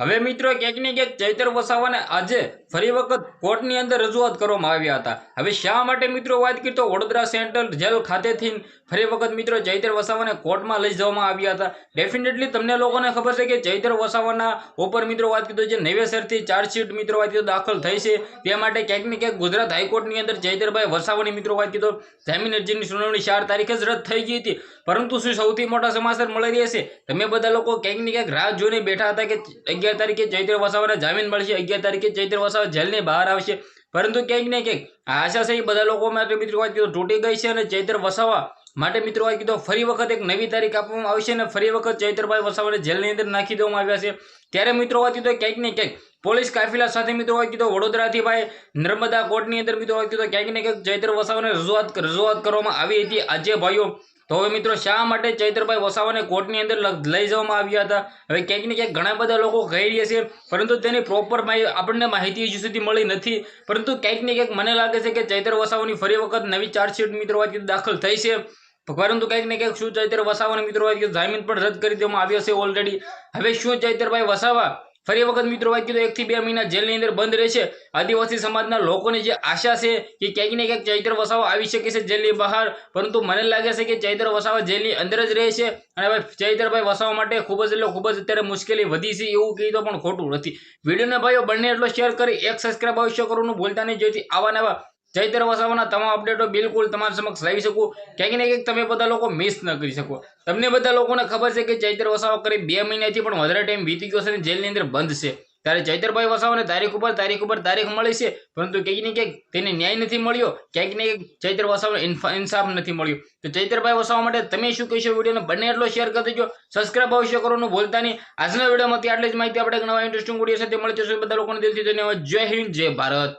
હવે મિત્રો ક્યાંક ને ક્યાંક ચૈતર વસાવાને આજે ફરી વખત કોર્ટની અંદર રજૂઆત કરવામાં આવ્યા હતા. હવે શા માટે મિત્રો વાત કરી તો વડોદરા સેન્ટ્રલ જેલ ખાતેથી ફરી વખત મિત્રો ચૈતર વસાવાને કોર્ટમાં લઈ જવામાં આવ્યા હતા. ડેફિનેટલી તમને લોકોને ખબર છે કે ચૈતર વસાવાના ઉપર મિત્રો વાત કીધું જે નવેસરથી ચાર્જશીટ મિત્રો વાત કીધું દાખલ થઈ છે. તે માટે ક્યાંક ને ક્યાંક ગુજરાત હાઈકોર્ટની અંદર ચૈતરભાઈ વસાવાની મિત્રો વાત કીધો જામીન અરજીની સુનાવણી ચાર તારીખે જ રદ થઈ ગઈ હતી. પરંતુ શું સૌથી મોટા સમાચાર મળી રહ્યા છે? તમે બધા લોકો ક્યાંક ને ક્યાંક રાહ જોઈને બેઠા હતા કે અગિયાર તારીખે ચૈત્ર વસાવાને જામીન મળશે. અગિયાર તારીખે ચૈત્ર વસાવા જેલની બહાર આવશે. પરંતુ ક્યાંક ને ક્યાંક આશા સહી બધા લોકો માટે મિત્રો વાત કીધું તૂટી ગઈ છે અને ચૈત્ર વસાવા માટે મિત્રો વાત કીધું ફરી વખત એક નવી તારીખ આપવામાં આવશે અને ફરી વખત ચૈત્રભાઈ વસાવાને જેલની અંદર નાખી દેવામાં આવ્યા છે. ત્યારે મિત્રો વાત કીધું ક્યાંક ને ક્યાંક પોલીસ કાફિલા સાથે મિત્રો વાત કીધું વડોદરાથી ભાઈ નર્મદા કોર્ટની અંદર મિત્રો વાત કીધું ક્યાંક ને ક્યાંક ચૈત્ર વસાવાને રજૂઆત રજૂઆત કરવામાં આવી હતી. આજે ભાઈઓ તો હવે મિત્રો શા માટે ચૈત્રભાઈ વસાવાને કોર્ટની અંદર લઈ જવામાં આવ્યા હતા? હવે ક્યાંક ને ક્યાંક ઘણા બધા લોકો કહી રહ્યા છે, પરંતુ તેની પ્રોપર આપણને માહિતી હજુ સુધી મળી નથી. પરંતુ ક્યાંક ને ક્યાંક મને લાગે છે કે ચૈત્ર વસાવાની ફરી વખત નવી ચાર્જશીટ મિત્રો દાખલ થઈ છે. પરંતુ કંઈક ને કંઈક શું ચૈત્ર વસાવાને મિત્રો જામીન પણ રદ કરી દેવામાં આવ્યો છે ઓલરેડી હવે શું ચૈતરભાઈ વસાવા ફરી વખત મિત્રો વાત કીધું એકથી બે મહિના જેલની અંદર બંધ રહેશે. આદિવાસી સમાજના લોકોની જે આશા છે કે ક્યાંક ને ક્યાંક ચૈત્ર વસાવા આવી શકે છે જેલની બહાર, પરંતુ મને લાગે છે કે ચૈત્ર વસાવા જેલની અંદર જ રહે છે અને હવે ચૈત્રભાઈ વસાવા માટે ખૂબ જ એટલે ખૂબ જ અત્યારે મુશ્કેલી વધી છે એવું કહી તો પણ ખોટું નથી. વિડીયોને ભાઈઓ બંને એટલો શેર કરી, એક સબસ્ક્રાઈબ અવશ્ય કરવાનું ભૂલતા નહીં. જેથી આવા નવા ચૈત્ર વસાવાના તમામ અપડેટો બિલકુલ તમારી સમક્ષ લાવી શકું. ક્યાંક ને ક્યાંક તમે બધા લોકો મિસ ન કરી શકો. તમને બધા લોકોને ખબર છે કે ચૈત્ર વસાવા કરી બે મહિનાથી પણ વધારે ટાઈમ વીતી ગયો છે અને જેલની અંદર બંધ છે. ત્યારે ચૈતરભાઈ વસાવાને તારીખ ઉપર તારીખ ઉપર તારીખ મળી છે. પરંતુ ક્યાંક ને ક્યાંક તેને ન્યાય નથી મળ્યો. ક્યાંક ને ક્યાંક ચૈત્ર વસાવાને ઇન્સાફ નથી મળ્યો. તો ચૈતરભાઈ વસાવા માટે તમે શું કહેશો? વિડીયોને બંને એટલો શેર કરી દેજો. સબસ્ક્રાઈબ અવશ્ય કરવાનું ભૂલતા નહીં. આજના વિડીયોમાંથી આટલી જ માહિતી. આપણે નવા ઇન્ટરેસ્ટિંગ વીડિયો સાથે મળી જશે બધા લોકોને દિલથી ધન્યવાદ. જય હિન્દ, જય ભારત.